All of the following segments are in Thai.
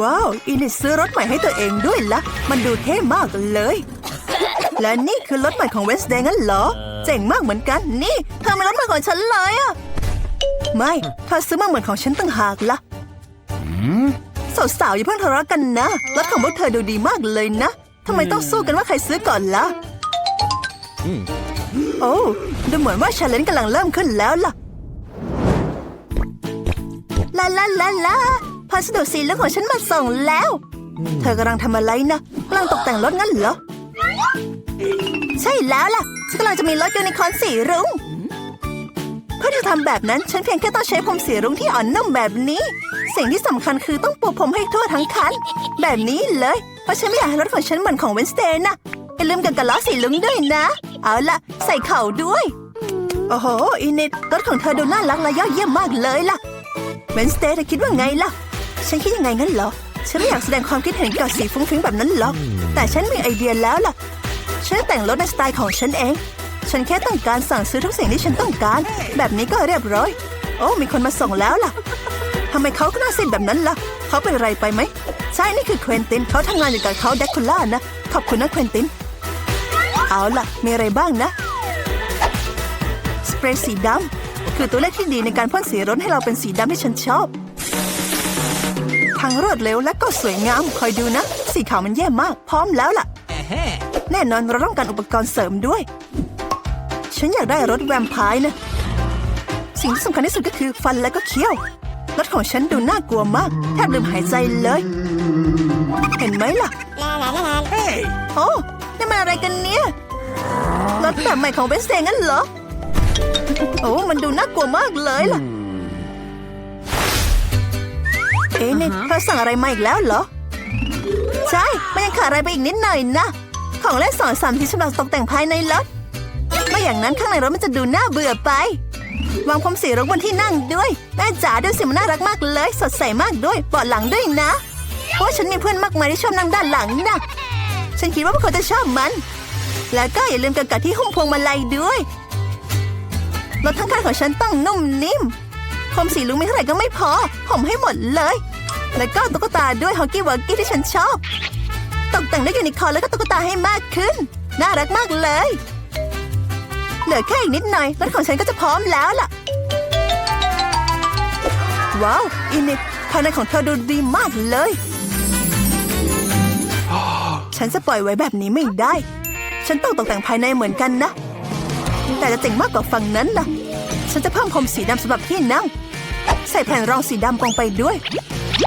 ว้าว อินิดซื้อรถใหม่ให้ตัวเองด้วยละ มันดูเท่มากเลย และนี่คือรถใหม่ของเวสเดย์งั้นเหรอ เจ๋งมากเหมือนกัน นี่เธอเป็นรถใหม่ของฉันเลยอะไม่เธอซื้อมาเหมือนของฉันต่างหากละสาวๆอย่าเพิ่งทะเลาะกันนะรถของพวกเธอดูดีมากเลยนะทำไมต้องสู้กันว่าใครซื้อก่อนล่ะโอ้ดูเหมือนว่าชาเลนจ์กำลังเริ่มขึ้นแล้วล่ะลาลาลาลา พัสดุสีเหลืองของฉันมาส่งแล้ว เธอกำลังทำอะไรนะกำลังตกแต่งรถงั้นเหรอ ใช่แล้วล่ะ ฉันกำลังจะมีรถยูนิคอร์นสีรุ้ง เพื่อที่จะทำแบบนั้นฉันเพียงแค่ต้องใช้ผมสีรุ้งที่อ่อนนุ่มแบบนี้ สิ่งที่สำคัญคือต้องปูผมให้ทั่วทั้งคัน แบบนี้เลย เพราะฉันไม่อยากให้รถของฉันเหมือนของเวนสเตย์นะอย่าลืมกันกับล้อสีลุงด้วยนะ เอาล่ะใส่เข่าด้วย โอ้โห อินิดรถของเธอดูน่ารักและยอดเยี่ยมมากเลยล่ะเวนสเตย์เธอคิดว่าไงล่ะ ฉันคิดยังไงงั้นเหรอ ฉันไม่อยากแสดงความคิดเห็นเกี่ยวกับสีฟุ้งฟิ้งแบบนั้นหรอก แต่ฉันมีไอเดียแล้วล่ะ ฉันแต่งรถในสไตล์ของฉันเอง ฉันแค่ต้องการสั่งซื้อทุกสิ่งที่ฉันต้องการ แบบนี้ก็เรียบร้อย โอ้ มีคนมาส่งแล้วล่ะทำไมเขาก็น่าสิ้นแบบนั้นล่ะ เขาเป็นอะไรไปไหม ใช่ นี่คือเควินติน เขาทำงานอยู่กับเขาแดกคูล่านะ ขอบคุณนะเควินติน เอาล่ะ มีอะไรบ้างนะ สเปรย์สีดำคือตัวเลขที่ดีในการพ่นสีรถให้เราเป็นสีดำที่ฉันชอบ ทั้งรวดเร็วและก็สวยงาม คอยดูนะ สีขาวมันแย่มาก พร้อมแล้วล่ะ แน่นอนเราต้องการอุปกรณ์เสริมด้วย ฉันอยากได้รถแวมไพร์นะ สิ่งที่สำคัญที่สุดก็คือฟันและก็เขี้ยว รถของฉันดูน่ากลัวมาก แทบลืมหายใจเลย เห็นไหมล่ะโอ้นี่มันอะไรกันเนี่ย รถแบบใหม่ของเบนเซงั้นเหรอ โอ้ มันดูน่ากลัวมากเลยล่ะ เอ๊ะนี่เธอสั่งอะไรมาอีกแล้วเหรอ ใช่มันยังขาดอะไรไปอีกนิดหน่อยนะของเล่นสอนสามที่สำหรับตกแต่งภายในรถไม่อย่างนั้นข้างในรถมันจะดูน่าเบื่อไป วางผมสีรุ้งบนที่นั่งด้วยแม่จ๋าดูสิมันน่ารักมากเลย สดใสมากด้วยเบาะหลังด้วยนะเพราะว่าฉันมีเพื่อนมากมายที่ชอบนั่งด้านหลังนะฉันคิดว่าพวกเขาจะชอบมัน แล้วก็อย่าลืมกันกัดที่หุ้มพวงมาลัยด้วยรถทั้งคันของฉันต้องนุ่มนิ่ม ผมสีลุงไม่เท่าไหร่ก็ไม่พอ ผมให้หมดเลย แล้วก็ตุ๊กตาด้วยฮอกกี้วอกกี้ที่ฉันชอบ ตกแต่งด้วยยูนิคอร์นแล้วก็ตุ๊กตาให้มากขึ้น น่ารักมากเลย เหลือแค่อีกนิดหน่อยรถของฉันก็จะพร้อมแล้วล่ะ ว้าว อินิกภายในของเธอดูดีมากเลย ฉันจะปล่อยไว้แบบนี้ไม่ได้ ฉันต้องตกแต่งภายในเหมือนกันนะ แต่จะเจ๋งมากกว่าฝั่งนั้นล่ะ ฉันจะเพิ่มพรมสีดำสำหรับที่นั่ง ส่แผ่นรองสีดำลงไปด้วย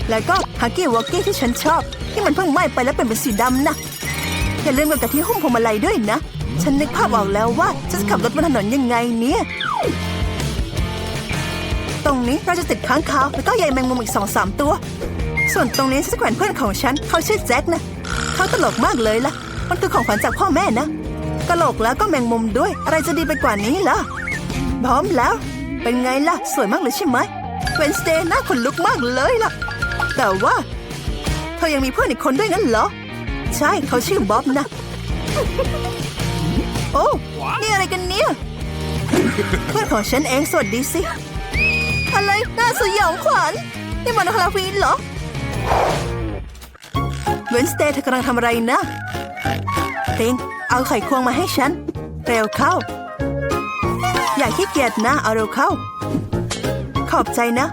แล้วก็ฮักกี้วอกกี้ที่ฉันชอบ ที่มันเพิ่งไหม้ไปแล้วเป็นเป็นสีดำนะอย่าลืมกับกะที่หุ้มพวงมาลัยด้วยนะ ฉันนึกภาพออกแล้วว่าฉันจะขับรถบนถนนยังไงเนี่ย ตรงนี้เราจะติดค้างคาวแล้วก็ใยแมงมุมอีกสองสามตัว ส่วนตรงนี้ฉันจะแขวนเพื่อนของฉันเขาชื่อแจ็คนะเขาตลกมากเลยล่ะ มันคือของขวัญจากพ่อแม่นะกะโหลกแล้วก็แมงมุมด้วย อะไรจะดีไปกว่านี้ล่ะพร้อมแล้ว เป็นไงล่ะ สวยมากเลยใช่ไหม เวนสเตย์น่าขนลุกมากเลยล่ะ แต่ว่า เธอยังมีเพื่อนอีกคนด้วยงั้นเหรอ ใช่เขาชื่อบ๊อบนะ โอ้นี่อะไรกันเนี่ย เพื่อนของฉันเองสวัสดีสิ อะไรน่าสยองขวัญนี่มันฮาโลวีนเหรอ เวนสเตย์เธอกำลังทำอะไรนะติงเอาไข่ควงมาให้ฉัน เร็วเข้า อย่าขี้เกียจนะ เอาเร็วเข้า ขอบใจนะ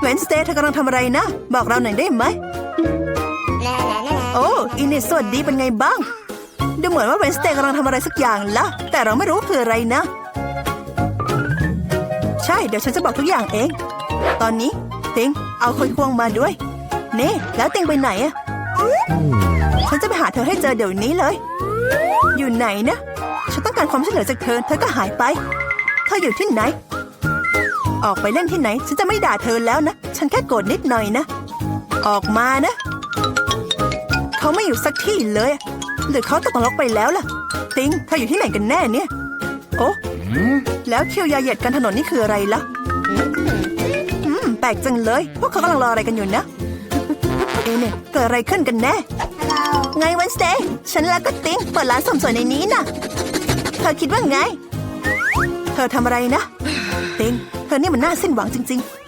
เวนสเตย์เธอกำลังทำอะไรนะ บอกเราหน่อยได้ไหม โอ้ อินิสสวัสดีเป็นไงบ้าง ดูเหมือนว่าเวนสเตย์กำลังทำอะไรสักอย่างละ แต่เราไม่รู้ว่าคืออะไรนะ ใช่ เดี๋ยวฉันจะบอกทุกอย่างเอง ตอนนี้ติงเอาคอยควงมาด้วยเน่แล้วติงไปไหนอะฉันจะไปหาเธอให้เจอเดี๋ยวนี้เลย อยู่ไหนนะ ฉันต้องการความช่วยเหลือจากเธอ เธอก็หายไป เธออยู่ที่ไหน ออกไปเล่นที่ไหน ฉันจะไม่ด่าเธอแล้วนะ ฉันแค่โกรธนิดหน่อยนะ ออกมานะ เขาไม่อยู่สักที่เลย หรือเขาตกนรกไปแล้วล่ะ ติงเธออยู่ที่ไหนกันแน่เนี่ย โอ้แล้วคิวยาเหยียดกันถนนนี่คืออะไรล่ะอืมแปลกจังเลย พวกเขากำลังรออะไรกันอยู่นะเอเนี่ยเกิดอะไรขึ้นกันแน่ไงวันสเตย์ฉันแล้วก็ติงเปิดร้านสมสวยในนี้น่ะ เธอคิดว่าไง เธอทำอะไรนะติงเธอนี่มันน่าสิ้นหวังจริง ๆ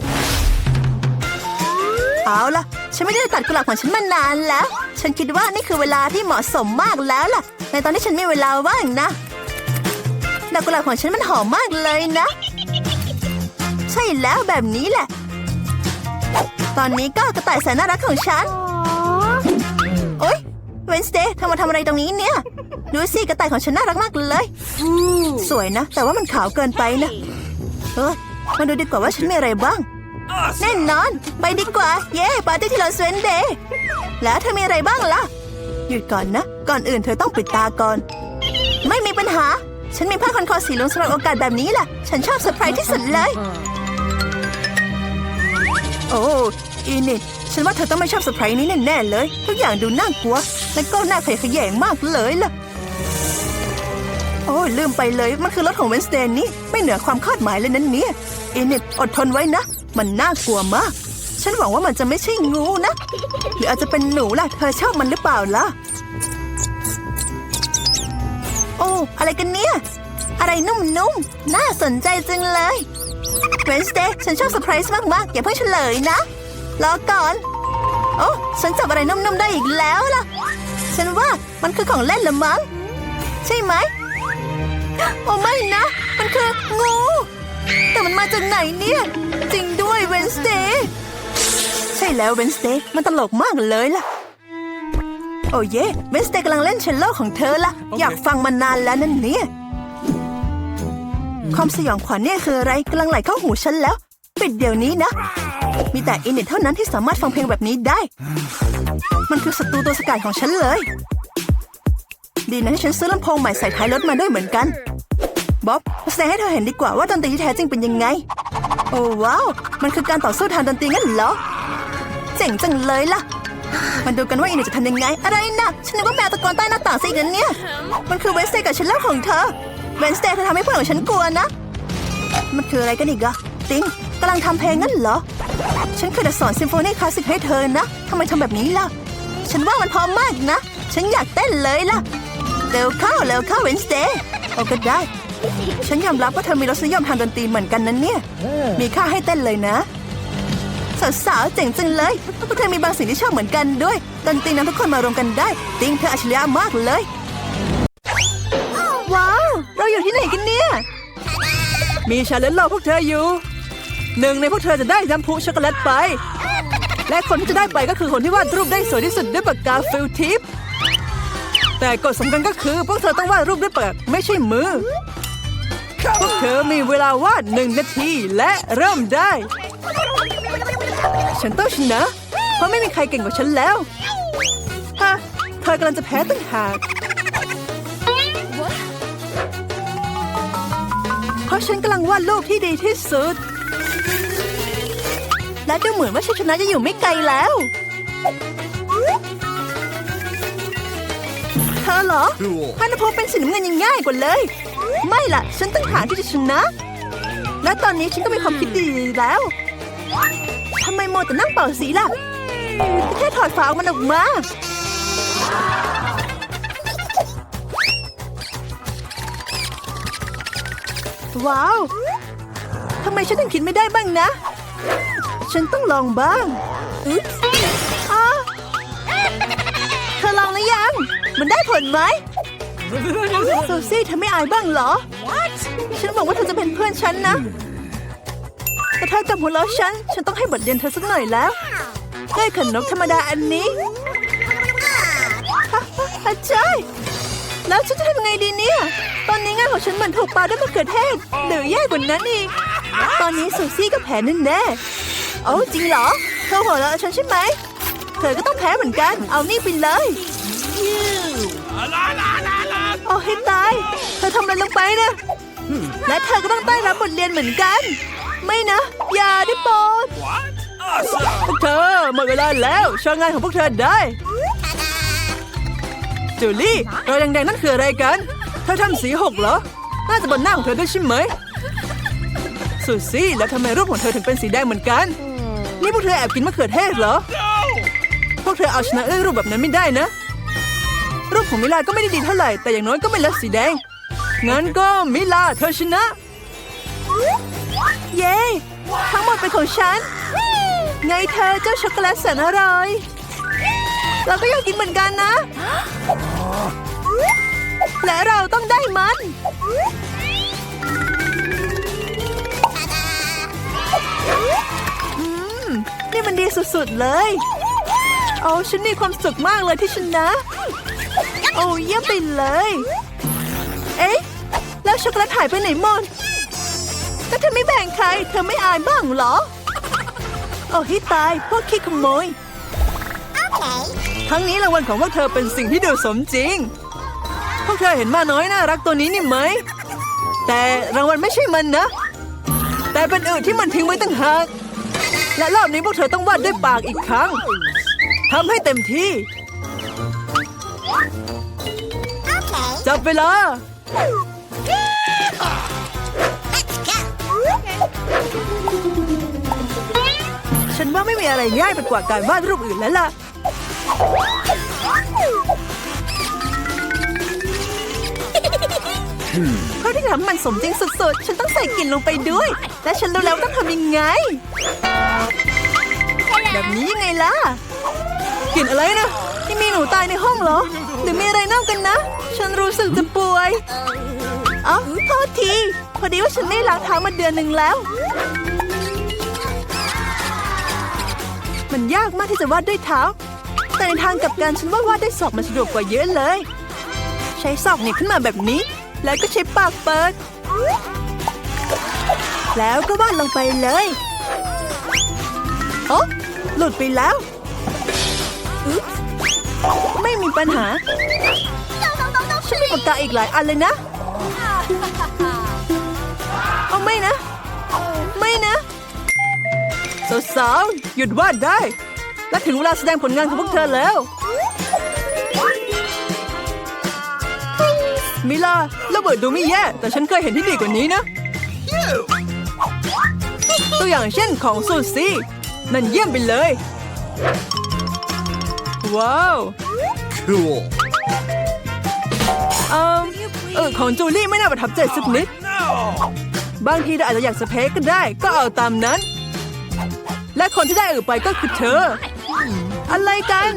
เอาล่ะ ฉันไม่ได้ตัดกุหลาบของฉันมานานแล้ว ฉันคิดว่านี่คือเวลาที่เหมาะสมมากแล้วล่ะ ในตอนที่ฉันมีเวลาว่างนะดอกกุหลาบของฉันมันหอมมากเลยนะ ใช่แล้วแบบนี้แหละ ตอนนี้ก็กระต่ายแสนน่ารักของฉัน โอ๊ย เวนสเดย์เธอมาทำอะไรตรงนี้เนี่ย ดูสิกระต่ายของฉันน่ารักมากเลย สวยนะ แต่ว่ามันขาวเกินไปนะ เออมาดูดีกว่าว่าฉันมีอะไรบ้าง แน่นอน ไปดีกว่า เย้ปาร์ตี้ที่เราสเวนเดย์แล้วเธอมีอะไรบ้างล่ะ หยุดก่อนนะ ก่อนอื่นเธอต้องปิดตาก่อน ไม่มีปัญหา ฉันมีผ้าพันคอสีเหลืองสำหรับโอกาสแบบนี้แหละฉันชอบเซอร์ไพรส์ที่สุดเลย โอ้ อีนิดฉันว่าเธอต้องไม่ชอบเซอร์ไพรส์นี้แน่ๆเลย ทุกอย่างดูน่ากลัว และก็น่าขยะแขยงมากเลยล่ะ โอ้ยลืมไปเลย มันคือรถของเวนสเดนนี่ไม่เหนือความคาดหมายเลยนั้นเนี่ยอีนิดอดทนไว้นะ มันน่ากลัวมาก ฉันหวังว่ามันจะไม่ใช่งูนะ หรืออาจจะเป็นหนูล่ะ เธอชอบมันหรือเปล่าล่ะ โอ้อะไรกันเนี่ย อะไรนุ่มๆน่าสนใจจังเลยเวนสเดย์ฉันชอบเซอร์ไพรส์มากๆอย่าเพิ่งเฉลยนะ รอก่อน โอ้ฉันจับอะไรนุ่มๆได้อีกแล้วล่ะ ฉันว่ามันคือของเล่นละมั้ง ใช่ไหม โอ้ไม่นะ มันคืองู แต่มันมาจากไหนเนี่ย จริงด้วยเวนสเดย์ใช่แล้วเวนสเดย์มันตลกมากเลยล่ะ โอ้เย่เวนสเดย์กำลังเล่นเชลโลของเธอละอยากฟังมานานแล้วนั่นเนี่ยความสยองขวัญเนี่ยคืออะไรกำลังไหลเข้าหูฉันแล้ว ปิดเดี๋ยวนี้นะ มีแต่อินเน็ตเท่านั้นที่สามารถฟังเพลงแบบนี้ได้ มันคือศัตรูตัวสกัดของฉันเลย ดีนะที่ฉันซื้อลำโพงใหม่ใส่ท้ายรถมาด้วยเหมือนกันบ๊อบแสดงให้เธอเห็นดีกว่าว่าดนตรีที่แท้จริงเป็นยังไง โอ้ว้าว มันคือการต่อสู้ทางดนตรีงั้นเหรอ เจ๋งจังเลยล่ะมาดูกันว่าอินเน็ตจะทำยังไง อะไรนะฉันนึกว่าแมวตะโกนใต้หน้าต่างสิกันเนี่ย มันคือเวนสเตกับฉันเล่าของเธอเวนสเตย์เธอทำให้เพื่อนของฉันกลัวนะ มันคืออะไรกันอีกอะติง กำลังทำเพลงงั้นเหรอ ฉันเคยจะสอนซิมโฟนีคลาสสิกให้เธอนะทำไมทำแบบนี้ล่ะ ฉันว่ามันพร้อมมากนะ ฉันอยากเต้นเลยล่ะ เร็วเข้าเร็วเข้าเวนสเตย์โอ้ก็ได้ ฉันยอมรับว่าเธอมีรสนิยมทางดนตรีเหมือนกันนั้นเนี่ย มีค่าให้เต้นเลยนะสาวๆเจ๋งจังเลยพวกเธอมีบางสิ่งที่ชอบเหมือนกันด้วยดนตรีนั้นทุกคนมารวมกันได้ ติงเธออัจฉริยะมากเลย ว้าว เราอยู่ที่ไหนกันเนี่ย มีชาเลนจ์รอพวกเธออยู่ หนึ่งในพวกเธอจะได้น้ำพุช็อกโกแลตไป และคนที่จะได้ไปก็คือคนที่วาดรูปได้สวยที่สุดด้วยปากกาฟิลทิป แต่กฎสำคัญก็คือพวกเธอต้องวาดรูปด้วยปากไม่ใช่มือ พวกเธอมีเวลาวาดหนึ่งนาทีและเริ่มได้ ฉันต้องชนะ เพราะไม่มีใครเก่งกว่าฉันแล้วฮะเธอกำลังจะแพ้ตั้งหากเพราะฉันกำลังวาดรูปที่ดีที่สุด และดูเหมือนว่าชัยชนะจะอยู่ไม่ไกลแล้วเธอเหรอพันธพงเป็นสีน้ำเงินยังง่ายกว่าเลย ไม่ล่ะ ฉันต้องหาที่จะชนะ และตอนนี้ฉันก็มีความคิดดีแล้วทำไมโมวแต่นั่งเป่าสีล่ะแค่ถอดฝาออกมันออกมาว้าว ทำไมฉันถึงคิดไม่ได้บ้างนะ ฉันต้องลองบ้างอุ๊ยอ้าเธอลองหรือยัง มันได้ผลไหมโซซี่เธอไม่อายบ้างเหรอ ฉันบอกว่าเธอจะเป็นเพื่อนฉันนะ แต่เธอกับหัวเราะฉัน ฉันต้องให้บทเรียนเธอสักหน่อยแล้วด้วยขนมธรรมดาอันนี้ฮะอาจารย์แล้วฉันจะทำยังไงดีเนี่ย ตอนนี้งานของฉันเหมือนถูกปาด้วยมะเขือเทศหรือแย่กว่านั้นอีก ตอนนี้ซูซี่ก็แพ้แน่ๆ โอ้จริงเหรอ เธอหัวเราะฉันใช่ไหม เธอก็ต้องแพ้เหมือนกัน เอานี่ไปเลยโอ้ให้ตาย เธอทำอะไรลงไปนะและเธอก็ต้องได้รับบทเรียนเหมือนกัน ไม่นะ อย่าได้โปรดพวกเธอหมดเวลาแล้วโชว์งานของพวกเธอได้จูลี่รอยแดงๆนั่นคืออะไรกัน เธอทำสีหกเหรอ น่าจะบนหน้าของเธอด้วยใช่ไหมสุซี่แล้วทำไมรูปของเธอถึงเป็นสีแดงเหมือนกัน นี่พวกเธอแอบกินมะเขือเทศเหรอ พวกเธอเอาชนะเอ้ยรูปแบบนั้นไม่ได้นะ รูปของมิลาก็ไม่ได้ดีเท่าไหร่ แต่อย่างน้อยก็ไม่เลอกสีแดง งั้นก็มิลาเธอชนะ เย้ ทั้งหมดเป็นของฉัน ไงเธอเจ้าช็อกโกแลตแสนอร่อย เราก็อยากกินเหมือนกันนะ และเราต้องได้มัน นี่มันดีสุดๆเลย เอาฉันมีความสุขมากเลยที่ชนะโอ้เยี่ยมไปเลย เอ๊ะ แล้วช็อกโกแลตหายไปไหนหมดก็เธอไม่แบ่งใคร เธอไม่อายบ้างเหรอ โอ้ให้ตาย พวกขี้ขโมย ทั้งนี้รางวัลของพวกเธอเป็นสิ่งที่ดูสมจริง พวกเธอเห็นมาน้อยน่ารักตัวนี้นี่ไหม แต่รางวัลไม่ใช่มันนะ แต่เป็นอื่นที่มันทิ้งไว้ตั้งหาก และรอบนี้พวกเธอต้องวาดด้วยปากอีกครั้งทำให้เต็มที่ จับเวลาฉันว่าไม่มีอะไรง่ายไปกว่าการวาดรูปอื่นแล้วล่ะ เพื่อที่ทำมันสมจริงสุดๆ ฉันต้องใส่กลิ่นลงไปด้วย และฉันรู้แล้วต้องทำยังไง แบบนี้ยังไงล่ะกลิ่นอะไรนะนี่มีหนูตายในห้องเหรอ หรือมีอะไรเน่ากันนะ ฉันรู้สึกจะป่วยเอ๋อโทษที พอดีว่าฉันไม่ล้างเท้ามาเดือนหนึ่งแล้ว มันยากมากที่จะวาดด้วยเท้า แต่ในทางกับกันฉันว่าวาดด้วยศอกมันสะดวกกว่าเยอะเลย ใช้ศอกหนีบขึ้นมาแบบนี้ แล้วก็ใช้ปากเปิด แล้วก็วาดลงไปเลยโอ๊ะ หลุดไปแล้ว ไม่มีปัญหาฉันมีปากกาอีกหลายอันเลยนะ เอาไม่นะ ไม่นะสาวๆหยุดวาดได้ และถึงเวลาแสดงผลงานของพวกเธอแล้ว มิลาระเบิดดูไม่แย่ แต่ฉันเคยเห็นที่ดีกว่านี้นะ ตัวอย่างเช่นของซูซี่ นั่นเยี่ยมไปเลย ว้าว Cool. เออเออของจูลี่ไม่น่าประทับใจสักนิด บางทีเราอาจจะอยากสเปคก็ได้ ก็เอาตามนั้น และคนที่ได้เออไปก็คือเธอ อะไรกัน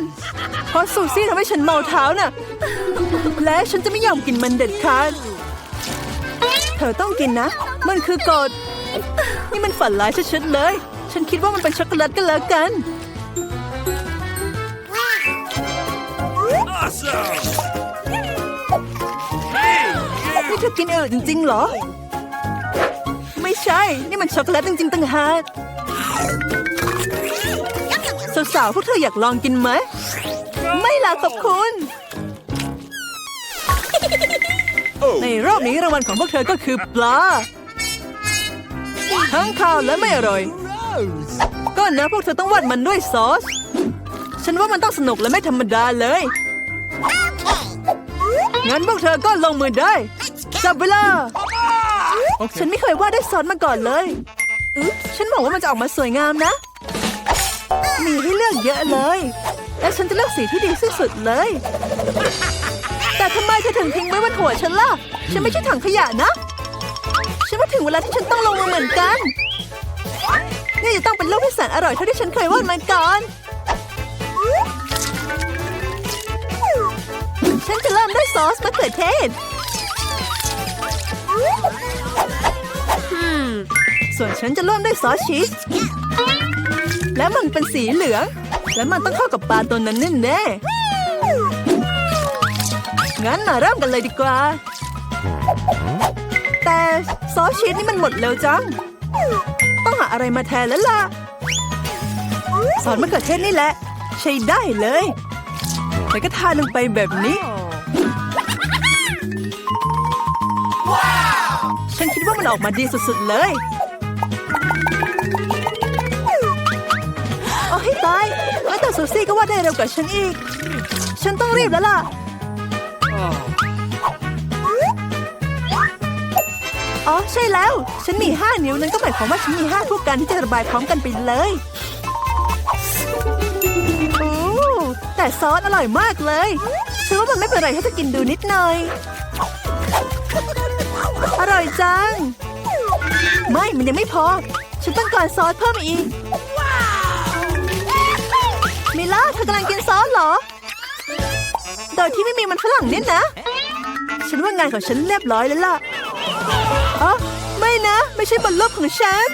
เพราะซูซี่ทำให้ฉันเมาเท้าน่ะ และฉันจะไม่ยอมกินมันเด็ดขาด เธอต้องกินนะ มันคือกฎนี่มันฝันร้ายชัดๆเลย ฉันคิดว่ามันเป็นช็อกโกแลตกันแล้วกัน Awesome. นี่เธอกินเออจริงๆเหรอ ไม่ใช่ นี่มันช็อกโกแลตจริงๆต่างหากสาวๆพวกเธออยากลองกินไหม ไม่ล่ะขอบคุณ ในรอบนี้รางวัลของพวกเธอก็คือปลา ทั้งข้าวและไม่อร่อย Rose. ก็นะพวกเธอต้องวาดมันด้วยซอส ฉันว่ามันต้องสนุกและไม่ธรรมดาเลย งั้นพวกเธอก็ลงมือได้ จับเวลา ฉันไม่เคยวาดด้วยซอสมาก่อนเลยอุ๊ยฉันบอกว่ามันจะออกมาสวยงามนะ มีให้เลือกเยอะเลย และฉันจะเลือกสีที่ดีที่สุดเลย แต่ทำไมเธอถึงทิ้งไว้บนหัวฉันล่ะ ฉันไม่ใช่ถังขยะนะ ฉันว่าถึงเวลาที่ฉันต้องลงมือเหมือนกัน นี่จะต้องเป็นลูกที่แสนอร่อยเท่าที่ฉันเคยวาดมาก่อน ฉันจะเริ่มด้วยซอสมะเขือเทศส่วนฉันจะเริ่มด้วยซอสชีส และมันเป็นสีเหลือง และมันต้องเข้ากับปลาตัวนั้นแน่ๆงั้นมาเริ่มกันเลยดีกว่า แต่ซอสชีสนี่มันหมดเร็วจังต้ อะไรมาแทนแล้วล่ะซอสมะเขือเทศนี่แหละ ใช้ได้เลยแล้วก็ทานลงไปแบบนี้ ฉันคิดว่ามันออกมาดีสุดๆเลย โอ้ให้ตายแล้แต่ซูซี่ก็ว่าได้เร็วกว่าฉันอีก ฉันต้องรีบแล้วล่ะ อ๋อใช่แล้ว ฉันมีห้านิ้วนั้นก็หมายความว่าฉันมีห้าคู่กันที่จะระบายพร้อมกันไปเลยโอ้แต่ซอสอร่อยมากเลยฉันว่ามันไม่เป็นไรถ้าจะกินดูนิดหน่อย อร่อยจัง ไม่มันยังไม่พอ ฉันต้องการซอสเพิ่มอีกมิล่าเธอกำลังกินซอสเหรอ โดยที่ไม่มีมันฝรั่งนิดนะ ฉันว่างานของฉันเรียบร้อยแล้วล่ะ นะ ไม่ใช่บนโลกของฉัน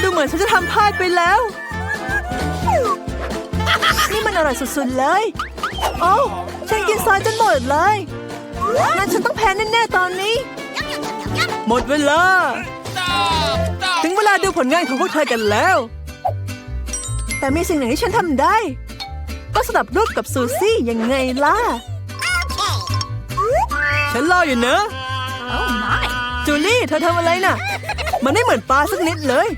ดูเหมือนฉันจะทำพลาดไปแล้ว นี่มันอร่อยสุดๆเลย โอ้ฉันกินซอสจนหมดเลยงั้นฉันต้องแพ้แน่ๆตอนนี้ หมดเวลา ถึงเวลาดูผลงานของพวกเธอกันแล้ว แต่มีสิ่งหนึ่งที่ฉันทำได้ ก็สลับรูปกับซูซี่ยังไงล่ะ ฉันรออยู่เนอะ จูลี่ เธอทำอะไรน่ะ มันไม่เหมือนปลาสักนิดเลย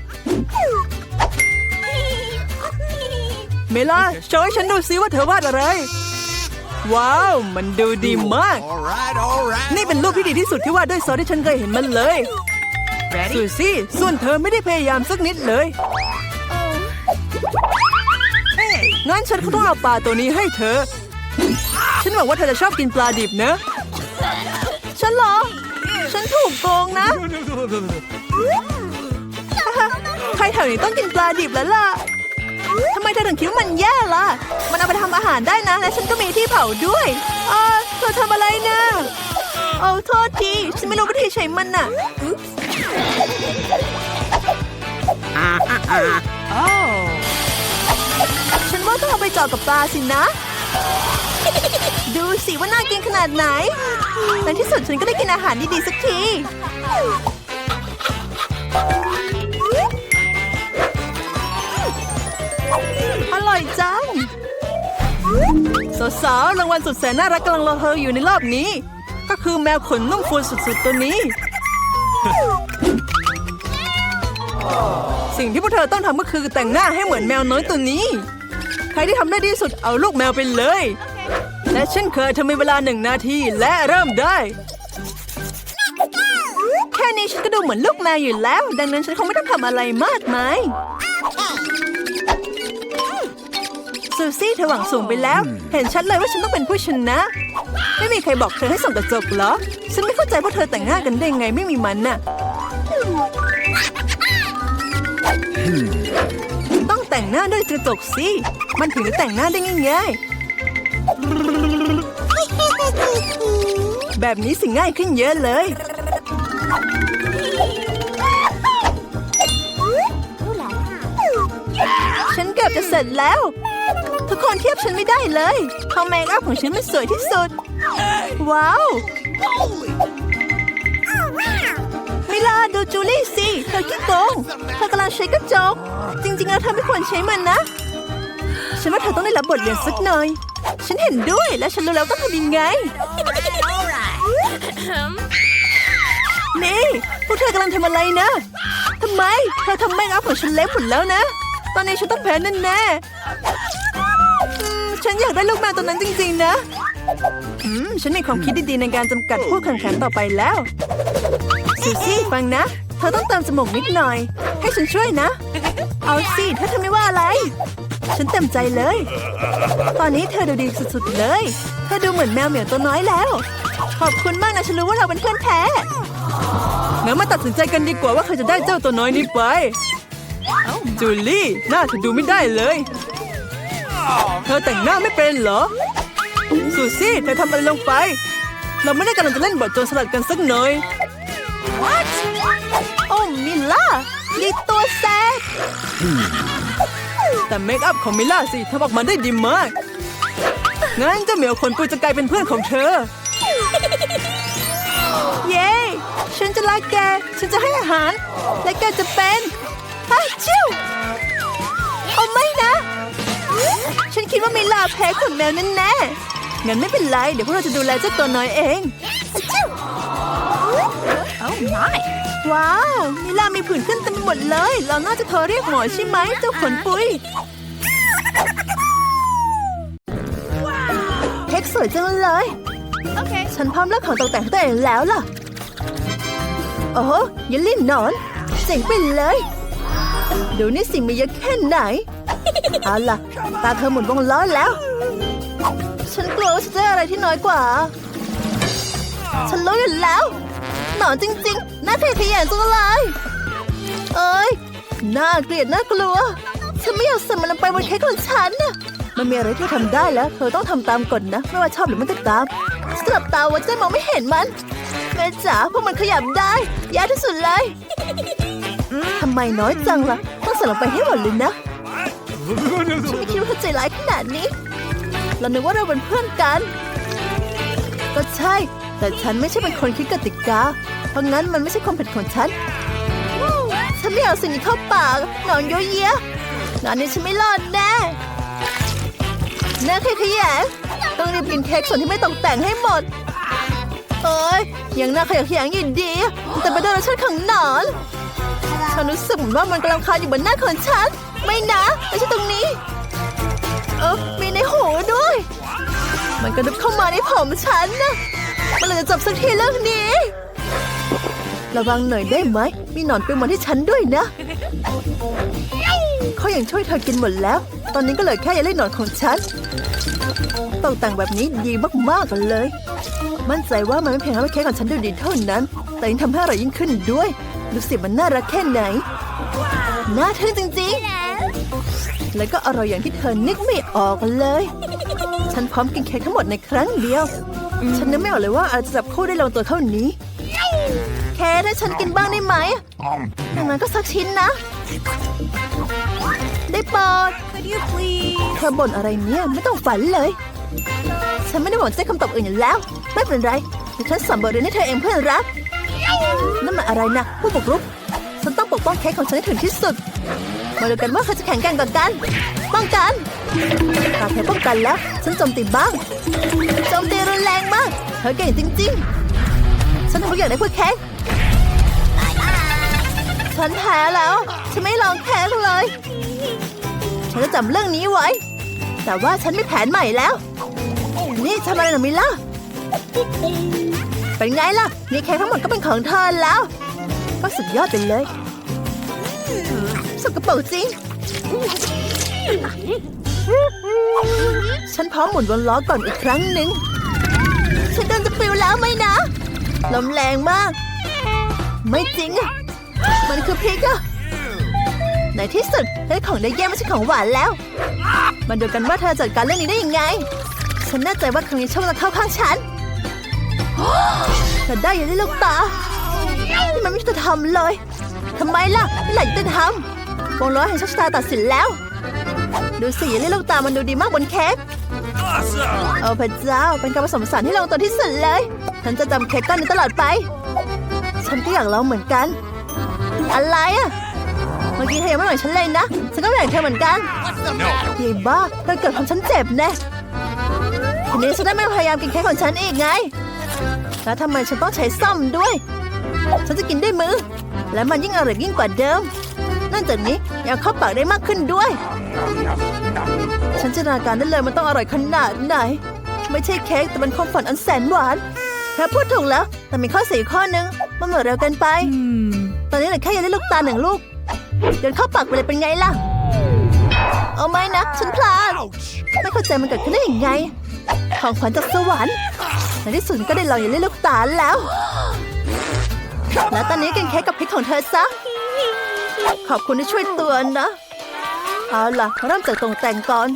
เมล่าโชว์ให้ฉันดูซิว่าเธอวาดอะไร ว้าว มันดูดีมาก All right, all right. นี่เป็นรูปที่ดีที่สุดที่วาดด้วยซอสที่ฉันเคยเห็นมันเลยซูซี่ส่วนเธอไม่ได้พยายามสักนิดเลยงั้นฉันก็ต้องเอาปลาตัวนี้ให้เธอ ฉันหวังว่าเธอจะชอบกินปลาดิบนะฉันเหรอ ฉันถูกโกงนะ ใครแถวนี้ต้องกินปลาดิบแล้วล่ะทำไมเธอถึงคิดว่ามันแย่ล่ะ มันเอาไปทำอาหารได้นะ และฉันก็มีที่เผาด้วยเออเธอทำอะไรนะเอาโทษที ฉันไม่รู้วิธีใช้มันน่ะฉันว่าต้องเอาไปจาะกับปลาสินะ ดูสิว่าน่ากินขนาดไหน ในที่สุดฉันก็ได้กินอาหารดีๆสักที อร่อยจัง สาวๆ รางวัลสุดแสนน่ารักกำลังรอเธออยู่ในรอบนี้ ก็คือแมวขนนุ่มฟูสุดๆ ตัวนี้ สิ่งที่พวกเธอต้องทำก็คือแต่งหน้าให้เหมือนแมวน้อยตัวนี้ ใครที่ทำได้ดีสุดเอาลูกแมวไปเลย และเช่นเคยเธอมีเวลาหนึ่งนาทีและเริ่มได้ แค่นี้ฉันก็ดูเหมือนลูกแมวอยู่แล้ว ดังนั้นฉันคงไม่ต้องทำอะไรมากมายซูซี่เธอหวังสูงไปแล้ว เห็นชัดเลยว่าฉันต้องเป็นผู้ชนะ ไม่มีใครบอกเธอให้ส่องกระจกเหรอ ฉันไม่เข้าใจว่าเธอแต่งหน้ากันได้ไงไม่มีมันน่ะ ต้องแต่งหน้าด้วยกระจกสิ มันถึงจะแต่งหน้าได้ง่ายๆ แบบนี้สิง่ายขึ้นเยอะเลย ฉันเกือบจะเสร็จแล้ว ทุกคนเทียบฉันไม่ได้เลยเพราะเมคอัพของฉันมันสวยที่สุด ว้าวมิลาดูจูลี่สิ เธอขี้โกงเธอกำลังใช้กระจก จริงๆแล้วเธอไม่ควรใช้มันนะ ฉันว่าเธอต้องได้รับบทเรียนสักหน่อย ฉันเห็นด้วยและฉันรู้แล้วต้องทำยังไง นี่ พวกเธอกำลังทำอะไรนะทำไมเธอทำแม่งอัพของฉันเละหมดแล้วนะ ตอนนี้ฉันต้องแพ้แน่ๆอืมฉันอยากได้ลูกแมวตัวนั้นจริง ๆ นะฉันมีความคิดดีๆในการจำกัดผู้แข่งขันต่อไปแล้วซูซี่ฟังนะ เธอต้องเติมจมูกนิดหน่อย ให้ฉันช่วยนะ เอาสิถ้าเธอไม่ว่าอะไร ฉันเต็มใจเลย ตอนนี้เธอดูดีสุดๆเลย เธอดูเหมือนแมวเหมียวตัวน้อยแล้ว ขอบคุณมากนะฉันรู้ว่าเราเป็นเพื่อนแท้งั้นมาตัดสินใจกันดีกว่าว่าใครจะได้เจ้าตัวน้อยนี้ไป จูลี่หน้าเธอดูไม่ได้เลย เธอแต่งหน้าไม่เป็นเหรอ ซูซี่เธอทำอะไรลงไป เราไม่ได้กำลังจะเล่นบทโจรสลัดกันสักหน่อย What โอ้มิลล่ายีตัวแซ่ แต่เมคอัพของมิลล่าสิทำออกมาได้ดีมาก งั้นเจ้าเหมียวขนปุยจะกลายเป็นเพื่อนของเธอ เย้ ฉันจะรักแก ฉันจะให้อาหาร และแกจะเป็นฮัชิวโอ้ไม่นะ ฉันคิดว่ามิลาแพ้ขนแมวแน่ๆงั้นไม่เป็นไร เดี๋ยวพวกเราจะดูแลเจ้าตัวน้อยเองฮัชิว Oh my! ว้าวมิลามีผื่นขึ้นเต็มไปหมดเลย เราน่าจะโทรเรียกหมอใช่ไหมเจ้าขนปุยเค้กสวยจังเลย Okay. ฉันพร้อมเลือกของตกแต่งให้ตัวเองแล้วล่ะ โอ้โหเยลลี่หนอน เจ๋งไปเลยดูนี่สิ่งมีเยอะแค่ไหน เอาล่ะ ตาเธอหมุนวงล้อแล้ว ฉันกลัวว่าจะเจออะไรที่น้อยกว่า ฉันรู้อยู่แล้ว หนอนจริง ๆ น่าเกลียดขยะจังเลยเอ้ยน่าเกลียดน่ากลัว ฉันไม่อยากส่มันลงไปบนเค้กของฉันน่ะมันมีอะไรที่ทำได้แล้ว เธอต้องทำตามกฎนะ ไม่ว่าชอบหรือไม่ก็ตามสลับตาว่าจะมองไม่เห็นมัน แม่จ๋าพวกมันขยับได้ยากที่สุดเลยทำไมน้อยจังล่ะต้องส่ลงไปให้หมดเลยนะฉันไม่คิดว่าเธอใจร้ายขนาดนี้ เรานึกว่าเราเป็นเพื่อนกัน ก็ใช่ แต่ฉันไม่ใช่เป็นคนคิดกติกา เพราะงั้นมันไม่ใช่ความผิดของฉัน ฉันไม่เอาสิ่งนี้เข้าปากหนอนเยอะแยะงานนี้ฉันไม่รอดแน่แน่แค่ขยะต้องรีบกินเค้กส่วนที่ไม่ตกแต่งให้หมดเอ้ยยังหน้าขยะแขยงอยู่ดี แต่ไปโดนรสชาติของหนอนฉันรู้สึกเหมือนว่ามันกำลังคานอยู่บนหน้าของฉัน ไม่นะไม่ใช่ตรงนี้เออมีในหูด้วย มันกระดุบเข้ามาในผมฉันนะมันเลยจะจบสักทีเรื่องนี้ ระวังหน่อยได้ไหม มีหนอนไปหมดที่ฉันด้วยนะ เขายังช่วยเธอกินหมดแล้ว ตอนนี้ก็เหลือแค่ยาเล่นหนอนของฉันตกแต่งแบบนี้ดีมากๆเลย มั่นใจว่ามันไม่เพียงทำให้เค้กของฉันดูดีเท่านั้น แต่ยังทำให้อร่อยยิ่งขึ้นด้วย ดูสิมันน่ารักแค่ไหน น่าทึ่งจริงๆ แล้วก็อร่อยอย่างที่เธอนึกไม่ออกเลย ฉันพร้อมกินเค้กทั้งหมดในครั้งเดียว ฉันนึกไม่ออกเลยว่าอะไรจะจับคู่ได้ลงตัวเท่านี้ แค่ถ้าฉันกินบ้างได้ไหมดังนั้นก็สักชิ้นนะ ได้โปรด Could you please? เธอบ่นอะไรเนี่ยไม่ต้องฝันเลย ฉันไม่ได้หวังใจคำตอบอื่นอยู่แล้ว ไม่เป็นไรเดี๋ยวฉันสอนบทเรียนให้เธอเองเพื่อนรักนั่นมันอะไรนะผู้บุกรุก ฉันต้องปกป้องเค้กของฉันให้ถึงที่สุด มาดูกันว่าใครจะแข่งกันกว่ากัน ป้องกันตาเธอป้องกันแล้ว ฉันโจมตีบ้างโจมตีรุนแรงมากเธอเก่งจริง ๆ ฉันทำทุกอย่างได้เพื่อเค้ก ฉันแพ้แล้ว ฉันไม่ลองเค้เลย ฉันจะจำเรื่องนี้ไว้ แต่ว่าฉันมีแผนใหม่แล้ว นี่ทำอะไรหรอมิล่ะ เป็นไงล่ะนี่เค้ทั้งหมดก็เป็นของเธอแล้ว ก็สุดยอดไปเลย สกปรกจริง ฉันพร้อมหมุนวนล้อก่อนอีกครั้งหนึ่ง ฉันกำลังจะปลิวแล้วไหมนะ ลมแรงมาก ไม่จริงอะ มันคือพริกอะในที่สุดได้ของได้เยี่ยมไม่ใช่ของหวานแล้ว มาดูกันว่าเธอจัดการเรื่องนี้ได้ยังไง ฉันแน่ใจว่าครั้งนี้โชคจะเข้าข้างฉันเธอได้อยังได้ลูกตานี่มันไม่ยุติธรรมเลยทำไมล่ะนี่แหละยุติธรรมวงล้อแห่งโชคชะตาตัดสินแล้ว ดูสิอย่าเล่นลูกตามันดูดีมากบนเค้กโอ้พระเจ้าเป็นการผสมผสานที่ลงตัวที่สุดเลย ฉันจะจำเค้กก้อนนี้ตลอดไป ฉันก็อยากลองเหมือนกัน อะไรอะเมื่อกี้เธอยังไม่เหมือนฉันเลยนะ ฉันก็ไม่อยากเธอเหมือนกันยายบ้าเธอเกิดทำฉันเจ็บแน่ทีนี้ฉันได้ไม่พยายามกินเค้กของฉันอีกไง แล้วทำไมฉันต้องใช้ซ่อมด้วย ฉันจะกินด้วยมือ และมันยิ่งอร่อยยิ่งกว่าเดิมนอกจากนี้ยังเข้าปากได้มากขึ้นด้วย ฉันจินตนาการได้เลยมันต้องอร่อยขนาดไหน ไม่ใช่เค้กแต่เป็นความฝันอันแสนหวานเธอพูดถูกแล้ว แต่มีข้อเสียอยู่ข้อนึง มันเหมือนเร็วเกินไป ตอนนี้เหลือแค่ยังได้ลูกตาหนึ่งลูกเดินเข้าปากไปเลยเป็นไงล่ะ เอาไหมนะ ฉันพลาด ไม่เข้าใจมันเกิดขึ้นได้ยังไง ของขวัญจากสวรรค์ในที่สุดก็ได้ลองอย่าเล่นลูกตาแล้ว แล้วตอนนี้กินเค้กกับพริกของเธอซะ ขอบคุณที่ช่วยเตือนนะ เอาล่ะเริ่มจากตรงแต่งก่อน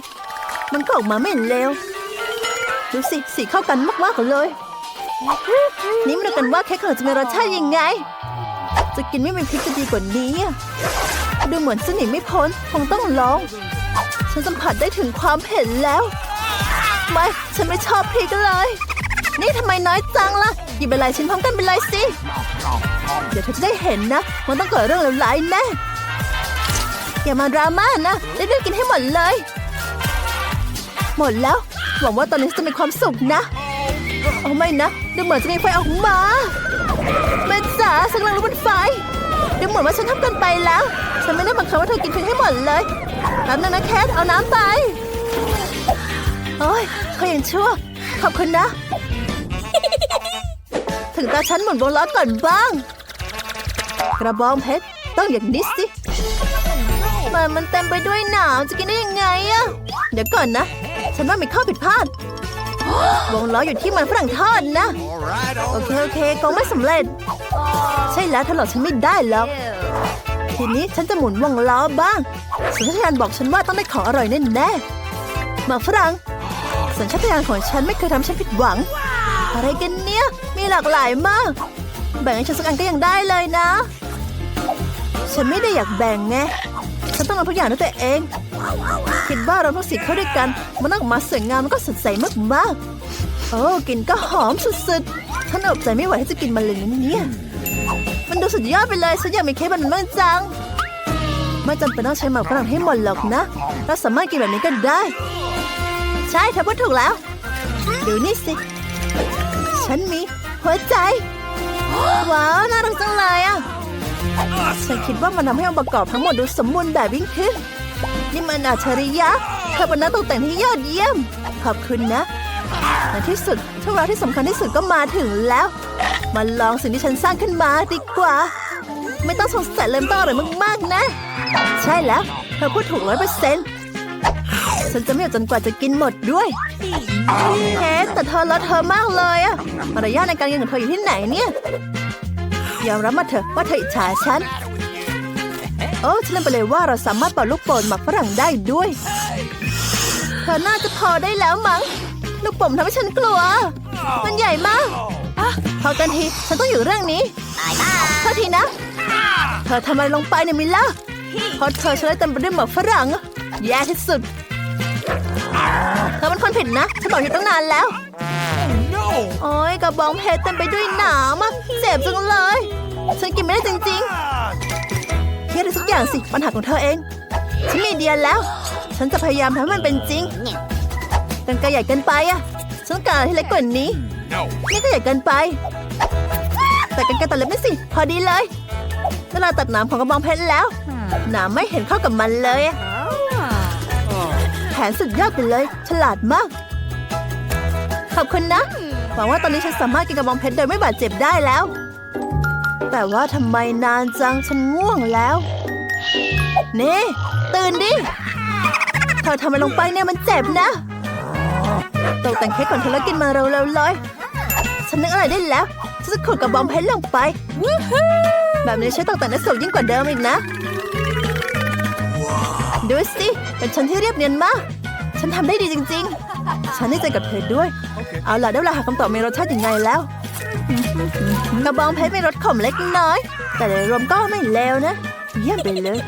มันก็ออกมาไม่เลวดูสิสีเข้ากันมากๆเลย นี่มาดูกันว่าเค้กของเราจะมีรสชาติยังไง จะกินไม่เป็นพริกจะดีกว่านี้ดูเหมือนจะหนีไม่พ้นคงต้องลอง ฉันสัมผัสได้ถึงความเผ็ดแล้ว ไม่ ฉันไม่ชอบพริกเลย นี่ทำไมน้อยจังล่ะหยิบไปหลายชิ้นพร้อมกันไปเลยสิ เดี๋ยวเธอจะได้เห็นนะ มันต้องเกิดเรื่องเลวร้ายแน่อย่ามาดราม่านะเรื่องกินให้หมดเลย หมดแล้ว หวังว่าตอนนี้จะมีความสุขนะ เอาไม่นะดูเหมือนจะมีไฟออกมาแม่ จ๋าสักลังลุกบนไฟดูเหมือนว่าฉันทำเกินไปแล้ว ฉันไม่ได้บังคับว่าเธอกินเพียงให้หมดเลยแป๊บนึงนะแคทเอาน้ำไปโอ้ยเขายังชั่ว ขอบคุณนะ ถึงตาฉันหมุนวงล้อก่อนบ้าง กระบองเพชรต้องอย่างนี้สิมันมันเต็มไปด้วยหนาวจะกินได้ยังไงอะเดี๋ยวก่อนนะ ฉันว่ามีข้อผิดพลาด วงล้ออยู่ที่มันฝรั่งทอดนะ โอเค โอเคคงไม่สำเร็จ ใช่แล้วถ้าหลอกฉันไม่ได้หรอกทีนี้ฉันจะหมุนวงล้อบ้างสัญชาตญาณบอกฉันว่าต้องได้ของอร่อยแน่หมากฝรั่งสัญชาตญาณของฉันไม่เคยทำฉันผิดหวัง อะไรกันเนี่ย มีหลากหลายมาก แบ่งให้ฉันสักอันก็ยังได้เลยนะ ฉันไม่ได้อยากแบ่งไงฉันต้องทำทุกอย่างด้วยตัวเอง คิดว่าเราทั้งสี่เข้าด้วยกันมันออกมาสวยงามแล้วก็สดใสมากๆ โอ้กลิ่นก็หอมสุดๆฉันอดใจไม่ไหวที่จะกินมันเลยนะเนี่ย มันดูสุดยอดไปเลยฉันอยากมีเค้กแบบนั้นบ้างจัง ไม่จำเป็นต้องใช้หมากฝรั่งให้หมดหรอกนะ เราสามารถกินแบบนี้ก็ได้ ใช่เธอพูดถูกแล้วดูนี่สิ ฉันมีหัวใจ ว้าวน่ารักจังเลยอะฉันคิดว่ามันทำให้องค์ประกอบทั้งหมดดูสมบูรณ์แบบยิ่งขึ้น นี่มันอัจฉริยะเธอเป็นนักตกแต่งที่ยอดเยี่ยม ขอบคุณนะในที่สุดทุกเราที่สำคัญที่สุดก็มาถึงแล้ว มาลองสิ่งที่ฉันสร้างขึ้นมาดีกว่า ไม่ต้องสงสัยเลมต้องอร่อยมากๆนะ ใช่แล้ว เธอพูดถูกร้อยเปอร์เซ็นต์ฉันจะไม่หยุดจนกว่าจะกินหมดด้วยเฮ้แต่เธอลอเธอมากเลยอะมารยาทในการกินของเธออยู่ที่ไหนเนี่ย ยอมรับมาเถอะว่าเธออิจฉาฉัน อ้ฉันลืมไปเลยว่าเราสามารถเป่าลูกโป่งหมักฝรั่งได้ด้วยเธอน่าจะพอได้แล้วมั้ง ลูกโป่งทำให้ฉันกลัว มันใหญ่มากอะพอกันที ฉันต้องอยู่เรื่องนี้โทษทีนะ เธอทำอะไรลงไปเนี่ยมิลล่าเพราะเธอฉันเลยเต็มไปด้วยหมักฝรั่ง แย่ที่สุดเธอเป็นคนผิดนะ ฉันบอกอยู่ตั้งนานแล้ว โอ้ยกระบองเพชรเต็มไปด้วยหนามอะเจ็บจังเลย ฉันกินไม่ได้จริงๆเครีย ดอะไรสักอย่างสิ ปัญหาของเธอเอง ฉันมีไอเดียแล้ว ฉันจะพยายามทำให้มันเป็นจริง กันไกลใหญ่เกินไปอะฉันต้องการอะไรที่เล็กกว่านี้ นี่ก็ใหญ่เกินไป แต่กันไกลตัดเล็บไม่สิ พอดีเลยเวลาตัดหนามของกระบองเพชรแล้ว หนามไม่เห็นเข้ากับมันเลยอะแผนสุดยอดไปเลย ฉลาดมาก ขอบคุณนะ หวังว่าตอนนี้ฉันสามารถกินกระบองเพชรโดยไม่บาดเจ็บได้แล้ว แต่ว่าทำไมนานจังฉันง่วงแล้ว นี่ ตื่นดิ เธอทำอะไรลงไปเนี่ยมันเจ็บนะตกแต่งเค้กก่อนเธอแล้วกินมาเร็วๆเลย ฉันนึกอะไรได้แล้วฉันจะขุดกระบองเพชรลงไปแบบนี้ใช้ตกแต่งได้สวยยิ่งกว่าเดิมอีกนะดูสิเป็นฉันที่เรียบเนียนมาก ฉันทำได้ดีจริง ๆ ฉันดีใจกับเธอด้วย เอาล่ะได้เวลาหาคำตอบมีรสชาติยังไงแล้ว กระบองเพชรมีรสขมเล็กน้อย แต่โดยรวมก็ไม่เลวนะ เยี่ยมไปเลย